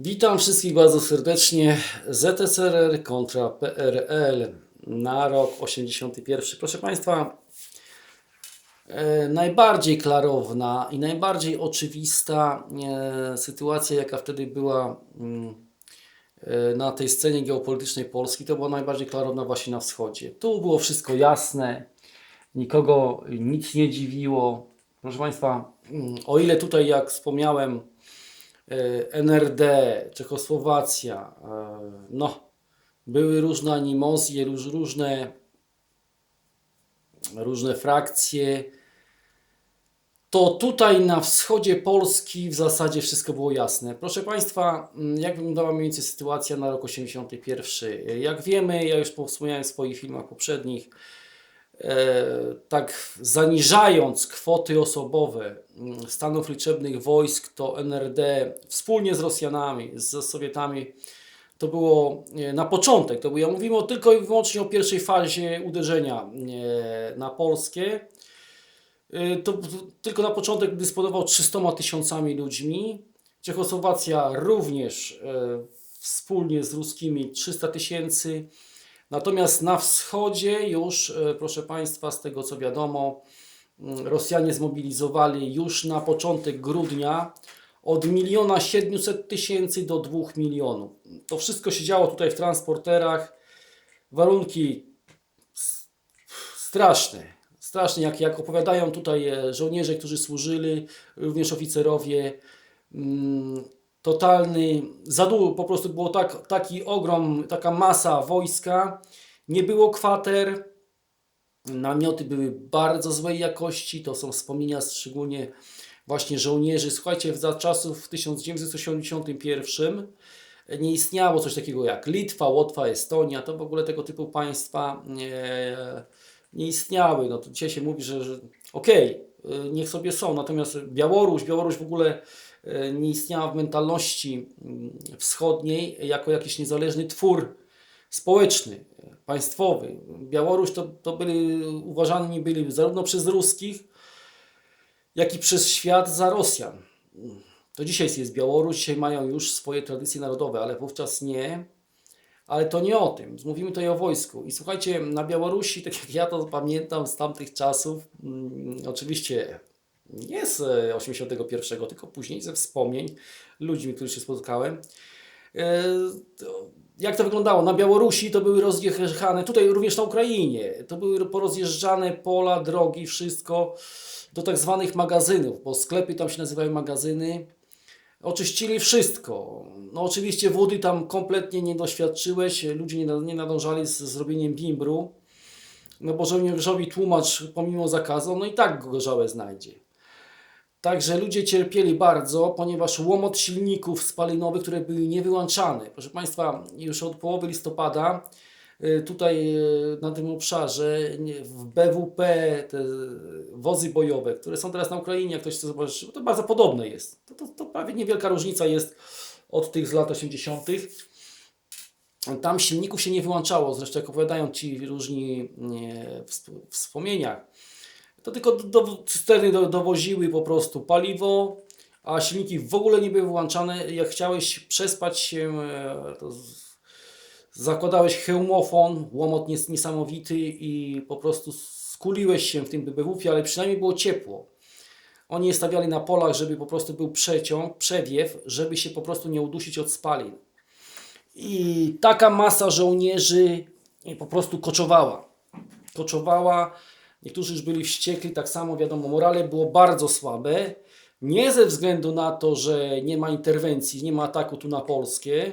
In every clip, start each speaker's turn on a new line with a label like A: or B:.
A: Witam wszystkich bardzo serdecznie. ZSRR kontra PRL na rok 81. Proszę Państwa, e, najbardziej klarowna i najbardziej oczywista e, sytuacja, jaka wtedy była mm, e, na tej scenie geopolitycznej Polski, to była najbardziej klarowna właśnie na wschodzie. Tu było wszystko jasne, nikogo nic nie dziwiło. Proszę Państwa, mm, o ile tutaj, jak wspomniałem, NRD, Czechosłowacja, e, no, były różne animozje, róż, różne, różne frakcje, to tutaj na wschodzie Polski w zasadzie wszystko było jasne. Proszę Państwa, mm, jak wyglądała mniej więcej sytuacja na rok 81? Jak wiemy, ja już wspomniałem w swoich filmach poprzednich, e, tak zaniżając kwoty osobowe mm, stanów liczebnych wojsk, to NRD wspólnie z Rosjanami, z Sowietami, to było e, na początek, to było, ja mówimy tylko i wyłącznie o pierwszej fazie uderzenia e, na Polskę. To tylko na początek dysponował 300 tysiącami ludźmi. Czechosłowacja również e, wspólnie z ruskimi 300 tysięcy. Natomiast na wschodzie już, e, proszę Państwa, z tego co wiadomo, mm, Rosjanie zmobilizowali już na początek grudnia od miliona 700 tysięcy do 2 milionów. To wszystko się działo tutaj w transporterach. Warunki straszne. Strasznie, jak, jak opowiadają tutaj e, żołnierze, którzy służyli, również oficerowie, mm, totalny, za długo po prostu było tak, taki ogrom, taka masa wojska, nie było kwater, namioty były bardzo złej jakości, to są wspomnienia szczególnie właśnie żołnierzy. Słuchajcie, za czasów w 1981 nie istniało coś takiego jak Litwa, Łotwa, Estonia, to w ogóle tego typu państwa nie, nie istniały. No to dzisiaj się mówi, że, że okej, y, niech sobie są, natomiast Białoruś, Białoruś w ogóle y, nie istniała w mentalności mm, wschodniej jako jakiś niezależny twór społeczny, y, państwowy. Białoruś to, to byli, uważani byli zarówno przez ruskich, jak i przez świat za Rosjan. To dzisiaj jest Białoruś, dzisiaj mają już swoje tradycje narodowe, ale wówczas nie. Ale to nie o tym. Mówimy tutaj o wojsku. I słuchajcie, na Białorusi, tak jak ja to pamiętam z tamtych czasów, mm, oczywiście nie z e, 81, tylko później ze wspomnień ludźmi, których się spotkałem. E, jak to wyglądało? Na Białorusi to były rozjechane, tutaj również na Ukrainie, to były porozjeżdżane pola, drogi, wszystko do tak zwanych magazynów, bo sklepy tam się nazywają magazyny. Oczyścili wszystko. No oczywiście wody tam kompletnie nie doświadczyłeś, ludzie nie, na- nie nadążali z zrobieniem bimbru, no bo żołnierzowi tłumacz pomimo zakazu, no i tak gorzałe znajdzie. Także ludzie cierpieli bardzo, ponieważ łomot silników spalinowych, które były niewyłączane. Proszę Państwa, już od połowy listopada tutaj y, na tym obszarze w BWP te wozy bojowe, które są teraz na Ukrainie, jak ktoś chce zobaczyć, to bardzo podobne jest. To, to, to prawie niewielka różnica jest od tych z lat 80. Tam silników się nie wyłączało, zresztą jak opowiadają ci różni w sp- wspomnieniach, to tylko do, cysterny do, dowoziły po prostu paliwo, a silniki w ogóle nie były wyłączane. Jak chciałeś przespać się, e, to zakładałeś hełmofon, łomot nies, niesamowity i po prostu skuliłeś się w tym BBW-ie, ale przynajmniej było ciepło. Oni je stawiali na polach, żeby po prostu był przeciąg, przewiew, żeby się po prostu nie udusić od spalin. I taka masa żołnierzy po prostu koczowała. Koczowała. Niektórzy już byli wściekli, tak samo wiadomo, morale było bardzo słabe. Nie ze względu na to, że nie ma interwencji, nie ma ataku tu na Polskę,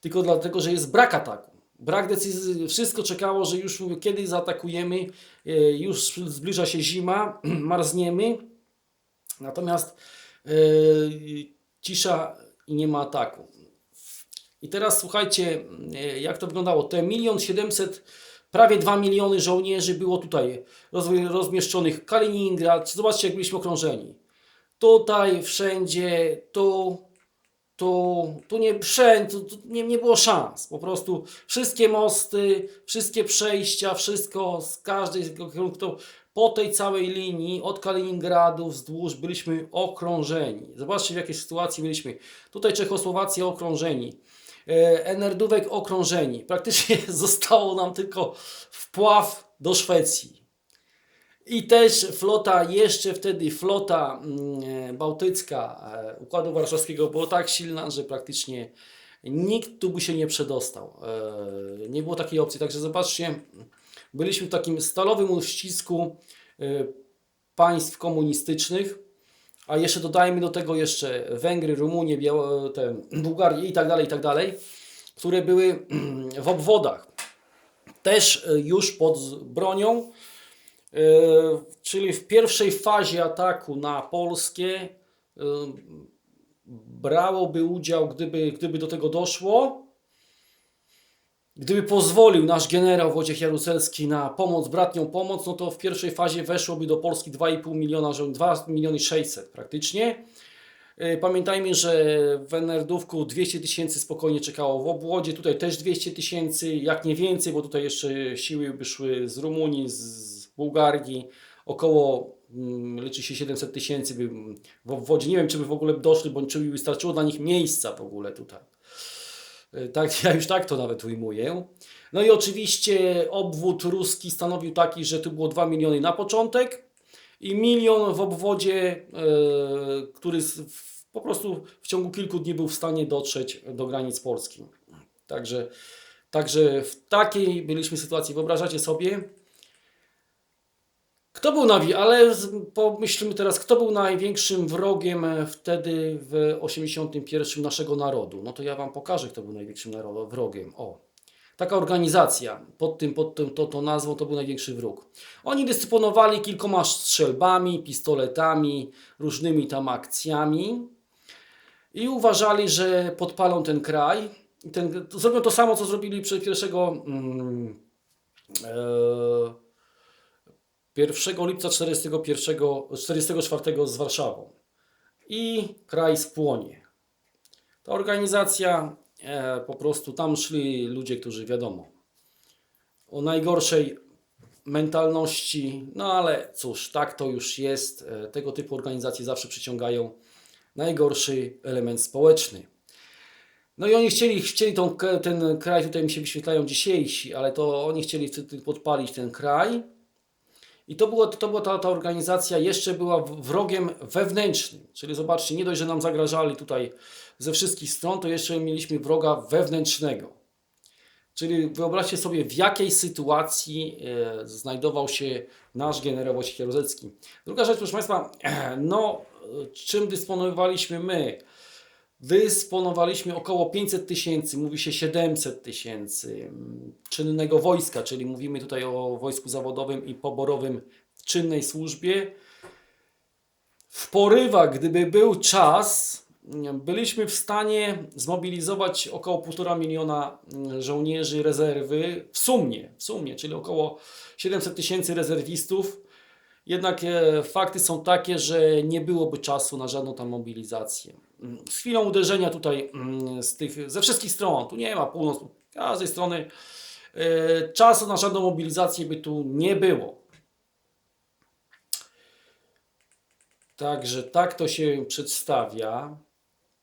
A: tylko dlatego, że jest brak ataku. Brak decyzji, wszystko czekało, że już kiedy zaatakujemy, e, już zbliża się zima, marzniemy, natomiast e, cisza i nie ma ataku. I teraz słuchajcie, e, jak to wyglądało. Te milion siedemset, prawie 2 miliony żołnierzy było tutaj roz- rozmieszczonych. Kaliningrad, zobaczcie, jak byliśmy okrążeni. Tutaj, wszędzie, tu, tu, tu nie, wszędzie, tu, tu nie, nie było szans. Po prostu wszystkie mosty, wszystkie przejścia, wszystko z każdej z kierunku po tej całej linii od Kaliningradu wzdłuż byliśmy okrążeni. Zobaczcie w jakiej sytuacji byliśmy. Tutaj Czechosłowacja okrążeni. E, Enerdówek okrążeni. Praktycznie zostało nam tylko wpław do Szwecji. I też flota, jeszcze wtedy flota mm, e, bałtycka e, Układu Warszawskiego była tak silna, że praktycznie nikt tu by się nie przedostał. E, Nie było takiej opcji. Także zobaczcie, byliśmy w takim stalowym uścisku państw komunistycznych, a jeszcze dodajmy do tego jeszcze Węgry, Rumunię, Biało, te, Bułgarię i tak dalej, i tak dalej, które były w obwodach. Też już pod bronią, czyli w pierwszej fazie ataku na Polskę e, brałoby udział, gdyby, gdyby do tego doszło, gdyby pozwolił nasz generał Wojciech Jaruzelski na pomoc, bratnią pomoc, no to w pierwszej fazie weszłoby do Polski 2,5 miliona, żo- 2 miliony 600 praktycznie. E, Pamiętajmy, że w Enerdówku 200 tysięcy spokojnie czekało w obwodzie, tutaj też 200 tysięcy, jak nie więcej, bo tutaj jeszcze siły by szły z Rumunii, z Bułgarii, około mm, liczy się 700 tysięcy w obwodzie. Nie wiem, czy by w ogóle doszli, bądź czy by wystarczyło dla nich miejsca w ogóle tutaj. E, Tak, ja już tak to nawet ujmuję. No i oczywiście obwód ruski stanowił taki, że tu było 2 miliony na początek i milion w obwodzie, e, który po prostu w ciągu kilku dni był w stanie dotrzeć do granic Polski. Także, także w takiej byliśmy sytuacji. Wyobrażacie sobie? Kto był nawi, ale pomyślmy teraz, kto był największym wrogiem e, wtedy w 81 naszego narodu? No to ja wam pokażę, kto był największym wrogiem. O, taka organizacja, pod tym, pod tym to, to nazwą to był największy wróg. Oni dysponowali kilkoma strzelbami, pistoletami, różnymi tam akcjami i uważali, że podpalą ten kraj. Ten, zrobią to samo, co zrobili przed pierwszego mm, e, 1 lipca 41, 44 z Warszawą. I kraj spłonie. Ta organizacja e, po prostu tam szli ludzie, którzy wiadomo o najgorszej mentalności, no ale cóż, tak to już jest. E, tego typu organizacje zawsze przyciągają najgorszy element społeczny. No i oni chcieli, chcieli tą, ten kraj, tutaj mi się wyświetlają dzisiejsi, ale to oni chcieli podpalić ten kraj. I to, było, to była ta, ta organizacja, jeszcze była wrogiem wewnętrznym. Czyli zobaczcie, nie dość, że nam zagrażali tutaj ze wszystkich stron, to jeszcze mieliśmy wroga wewnętrznego. Czyli wyobraźcie sobie, w jakiej sytuacji e, znajdował się nasz generał Wojciech Jaruzelski. Druga rzecz, proszę Państwa, no, e, czym dysponowaliśmy my? Dysponowaliśmy około 500 tysięcy, mówi się 700 tysięcy mm, czynnego wojska, czyli mówimy tutaj o wojsku zawodowym i poborowym w czynnej służbie. W porywach, gdyby był czas, mm, byliśmy w stanie zmobilizować około 1,5 miliona mm, żołnierzy rezerwy w sumie, w sumie, czyli około 700 tysięcy rezerwistów. Jednak e, fakty są takie, że nie byłoby czasu na żadną tam mobilizację. Mm, Z chwilą uderzenia tutaj mm, z tych, ze wszystkich stron, tu nie ma północ, każdej strony, e, czasu na żadną mobilizację by tu nie było. Także tak to się przedstawia.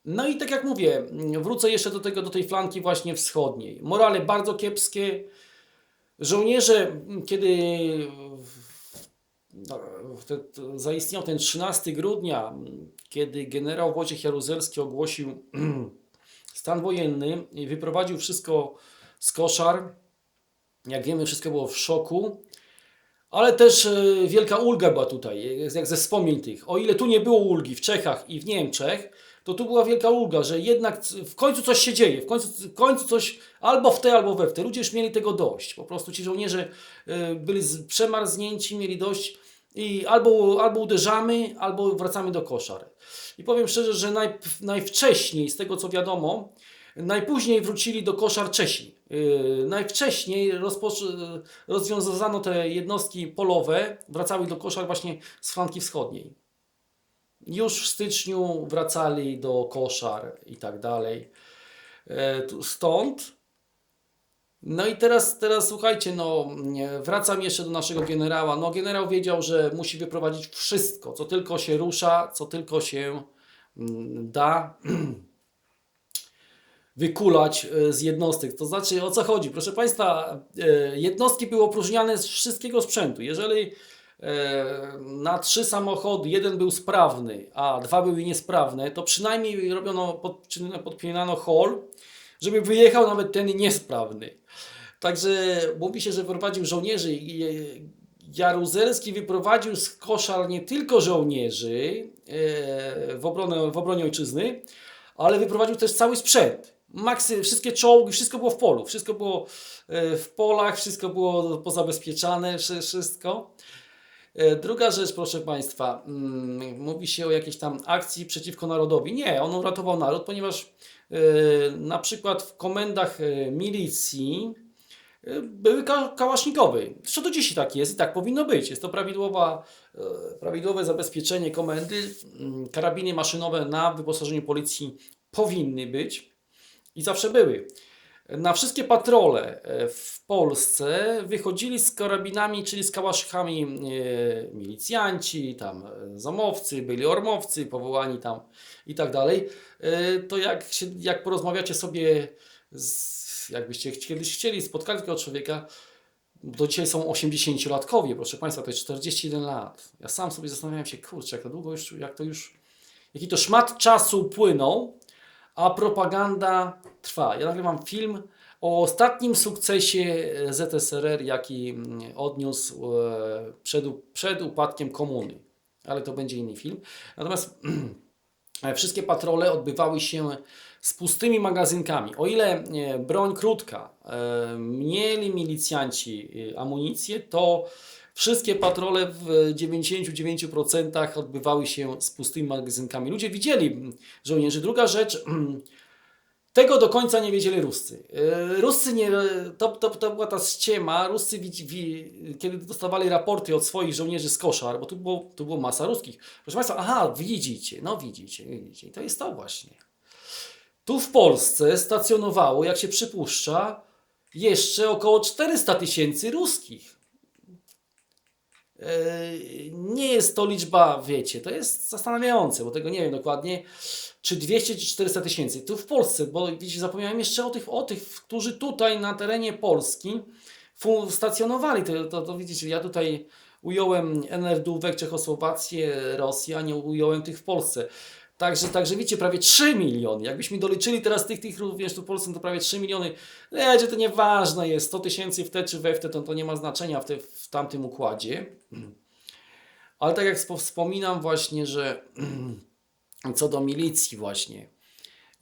A: No i tak jak mówię, mm, wrócę jeszcze do tego, do tej flanki właśnie wschodniej. Morale bardzo kiepskie. Żołnierze, kiedy zaistniał ten 13 grudnia, kiedy generał Wojciech Jaruzelski ogłosił stan wojenny i wyprowadził wszystko z koszar. Jak wiemy, wszystko było w szoku. Ale też e, wielka ulga była tutaj, jak- ze wspomnień tych. O ile tu nie było ulgi w Czechach i w Niemczech, to tu była wielka ulga, że jednak w końcu coś się dzieje, w końcu, w końcu coś albo w te, albo we w te. Ludzie już mieli tego dość. Po prostu ci żołnierze e, byli przemarznięci, mieli dość i albo, albo uderzamy, albo wracamy do koszar. I powiem szczerze, że naj, najwcześniej, z tego co wiadomo, najpóźniej wrócili do koszar Czesi. Yy, najwcześniej rozwiązano te jednostki polowe, wracały do koszar właśnie z flanki wschodniej. Już w styczniu wracali do koszar i tak dalej. E, Stąd No i teraz, teraz słuchajcie, no wracam jeszcze do naszego generała. No generał wiedział, że musi wyprowadzić wszystko, co tylko się rusza, co tylko się mm, da wykulać e, z jednostek. To znaczy o co chodzi? Proszę Państwa, e, jednostki były opróżniane z wszystkiego sprzętu. Jeżeli e, na trzy samochody jeden był sprawny, a dwa były niesprawne, to przynajmniej robiono, podpinano hol, żeby wyjechał nawet ten niesprawny. Także mówi się, że wyprowadził żołnierzy. Jaruzelski wyprowadził z koszar nie tylko żołnierzy e, w, obronę, w obronie ojczyzny, ale wyprowadził też cały sprzęt. Maksy, wszystkie czołgi, wszystko było w polu, wszystko było e, w polach, wszystko było pozabezpieczane, wszy- wszystko. E, Druga rzecz, proszę Państwa, mm, mówi się o jakiejś tam akcji przeciwko narodowi. Nie, on uratował naród, ponieważ na przykład w komendach milicji były ka- kałasznikowy. Zresztą do dziś tak jest i tak powinno być. Jest to prawidłowa, e, prawidłowe zabezpieczenie komendy. Mm, Karabiny maszynowe na wyposażeniu policji powinny być i zawsze były. Na wszystkie patrole e, w Polsce wychodzili z karabinami, czyli z kałaszkami e, milicjanci, tam zamowcy, byli ormowcy, powołani tam i tak dalej. To jak, się, jak porozmawiacie sobie, z, jakbyście kiedyś chcieli spotkać takiego człowieka, do dzisiaj są 80-latkowie, proszę Państwa, to jest 41 lat. Ja sam sobie zastanawiałem się, kurczę, jak to długo już, jak to już, jaki to szmat czasu upłynął, a propaganda trwa. Ja nagrywam film o ostatnim sukcesie e, ZSRR, jaki mm, odniósł e, przed, przed upadkiem komuny. Ale to będzie inny film. Natomiast e, wszystkie patrole odbywały się z pustymi magazynkami. O ile e, broń krótka e, mieli milicjanci e, amunicję, to wszystkie patrole w 99% odbywały się z pustymi magazynkami. Ludzie widzieli żołnierzy. Druga rzecz, tego do końca nie wiedzieli Ruscy. Ruscy nie, to, to, to była ta ściema. Ruscy, kiedy dostawali raporty od swoich żołnierzy z koszar, bo tu było, tu było masa ruskich. Proszę Państwa, aha, widzicie, no widzicie, widzicie. I to jest to właśnie. Tu w Polsce stacjonowało, jak się przypuszcza, jeszcze około 400 tysięcy ruskich. E, Nie jest to liczba, wiecie, to jest zastanawiające, bo tego nie wiem dokładnie, czy 200 czy 400 tysięcy. Tu w Polsce, bo wiecie, zapomniałem jeszcze o tych, o tych, którzy tutaj na terenie Polski stacjonowali. To, to, to widzicie, ja tutaj ująłem NRD-ówek, Czechosłowację, Rosję, a nie ująłem tych w Polsce. Także, także widzicie, prawie 3 miliony. Jakbyśmy doliczyli teraz tych, tych również tu w Polsce, to prawie 3 miliony. Wiecie, to nieważne jest, 100 tysięcy w te czy we w te, to, to nie ma znaczenia w, te, w tamtym układzie. Ale tak jak spo- wspominam właśnie, że co do milicji właśnie,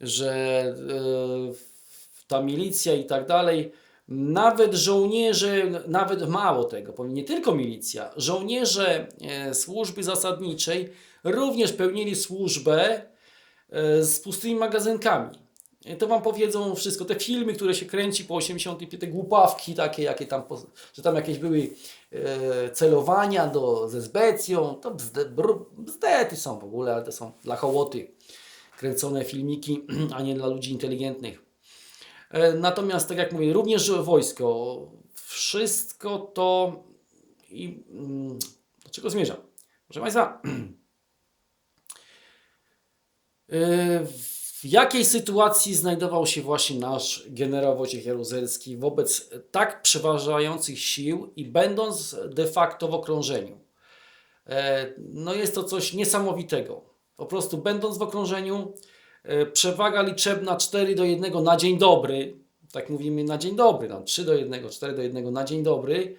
A: że e, ta milicja i tak dalej, nawet żołnierze, nawet mało tego, nie tylko milicja, żołnierze e, służby zasadniczej również pełnili służbę e, z pustymi magazynkami. E, To wam powiedzą wszystko. Te filmy, które się kręci po 85, te głupawki takie, jakie tam, że tam jakieś były celowania do, ze zbecją, to bzdety są w ogóle, ale to są dla hołoty kręcone filmiki, a nie dla ludzi inteligentnych. E, Natomiast, tak jak mówię, również wojsko, wszystko to i mm, do czego zmierzam? Proszę Państwa, e, w jakiej sytuacji znajdował się właśnie nasz generał Wojciech Jaruzelski wobec tak przeważających sił i będąc de facto w okrążeniu? E, No jest to coś niesamowitego. Po prostu będąc w okrążeniu, przewaga liczebna 4 do 1 na dzień dobry, tak mówimy na dzień dobry, tam 3 do 1, 4 do 1 na dzień dobry,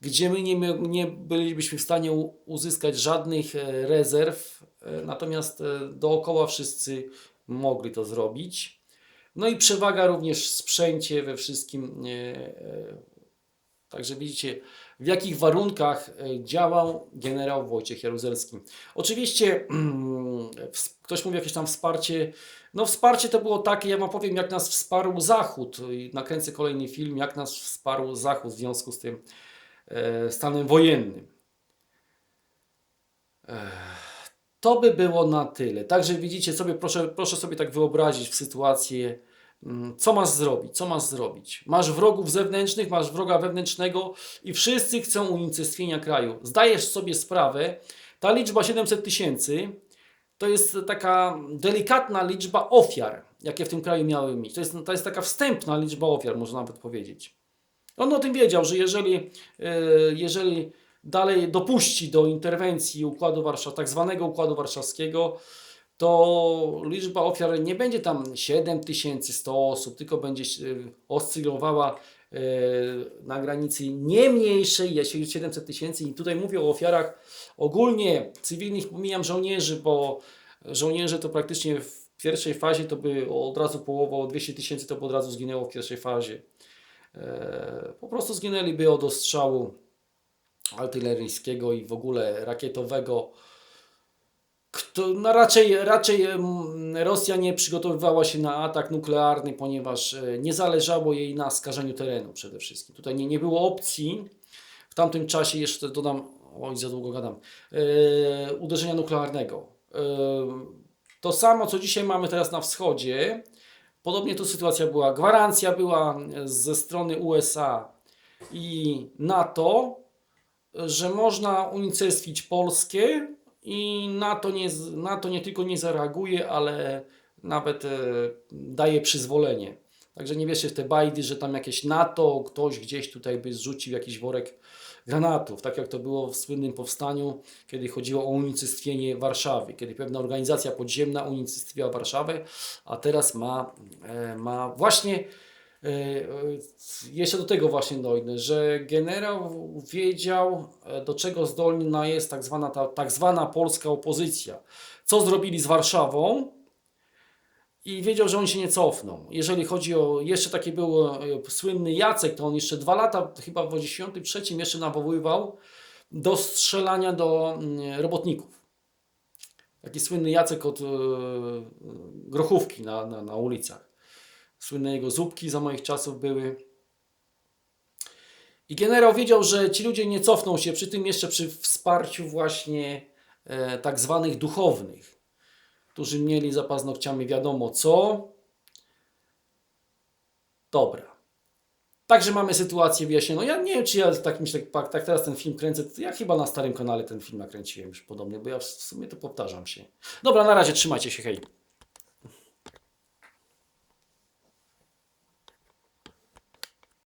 A: gdzie my nie, nie bylibyśmy w stanie uzyskać żadnych e, rezerw, e, natomiast e, dookoła wszyscy mogli to zrobić. No i przewaga również w sprzęcie, we wszystkim. e, e, Także widzicie, w jakich warunkach e, działał generał Wojciech Jaruzelski. Oczywiście ws- ktoś mówi jakieś tam wsparcie. No wsparcie to było takie, ja wam powiem, jak nas wsparł Zachód. Nakręcę kolejny film, jak nas wsparł Zachód w związku z tym e, stanem wojennym. To by było na tyle. Także widzicie sobie, proszę, proszę sobie tak wyobrazić w sytuację Mm, Co masz zrobić? Co masz zrobić? Masz wrogów zewnętrznych, masz wroga wewnętrznego i wszyscy chcą unicestwienia kraju. Zdajesz sobie sprawę, ta liczba 700 tysięcy to jest taka delikatna liczba ofiar, jakie w tym kraju miały mieć. To jest, to jest taka wstępna liczba ofiar, można nawet powiedzieć. On o tym wiedział, że jeżeli, e, jeżeli dalej dopuści do interwencji układu Warszaw, tak zwanego układu warszawskiego, to liczba ofiar nie będzie tam 7100 osób, tylko będzie e, oscylowała e, na granicy nie mniejszej, jeśli 700 tysięcy. I tutaj mówię o ofiarach ogólnie cywilnych, pomijam żołnierzy, bo żołnierze to praktycznie w pierwszej fazie to by od razu połowa, 200 tysięcy to by od razu zginęło w pierwszej fazie. E, Po prostu zginęliby od ostrzału artyleryjskiego i w ogóle rakietowego. Kto, no raczej, raczej Rosja nie przygotowywała się na atak nuklearny, ponieważ e, nie zależało jej na skażeniu terenu przede wszystkim. Tutaj nie, nie było opcji. W tamtym czasie jeszcze dodam, oj za długo gadam, e, uderzenia nuklearnego. E, to samo, co dzisiaj mamy teraz na wschodzie, podobnie tu sytuacja była. Gwarancja była ze strony USA i NATO, że można unicestwić Polskę i NATO nie, z- NATO nie tylko nie zareaguje, ale nawet e, daje przyzwolenie. Także nie wierzcie w te bajdy, że tam jakieś NATO, ktoś gdzieś tutaj by zrzucił jakiś worek granatów, tak jak to było w słynnym powstaniu, kiedy chodziło o unicestwienie Warszawy, kiedy pewna organizacja podziemna unicestwiła Warszawę, a teraz ma, e, ma właśnie Jeszcze do tego właśnie dojdę, że generał wiedział, e, do czego zdolna jest tak zwana, ta, tak zwana polska opozycja. Co zrobili z Warszawą i wiedział, że oni się nie cofną. Jeżeli chodzi o, jeszcze taki był e, słynny Jacek, to on jeszcze dwa lata, chyba w 83 jeszcze nawoływał do strzelania do mm, robotników. Taki słynny Jacek od e, grochówki na, na, na ulicach słynne jego zupki za moich czasów były. I generał wiedział, że ci ludzie nie cofną się, przy tym jeszcze przy wsparciu właśnie e, tak zwanych duchownych, którzy mieli za paznokciami wiadomo co. Dobra. Także mamy sytuację wyjaśnioną. Ja nie wiem, czy ja tak myślę, tak, tak teraz ten film kręcę. Ja chyba na starym kanale ten film nakręciłem już podobnie, bo ja w sumie to powtarzam się. Dobra, na razie trzymajcie się, hej.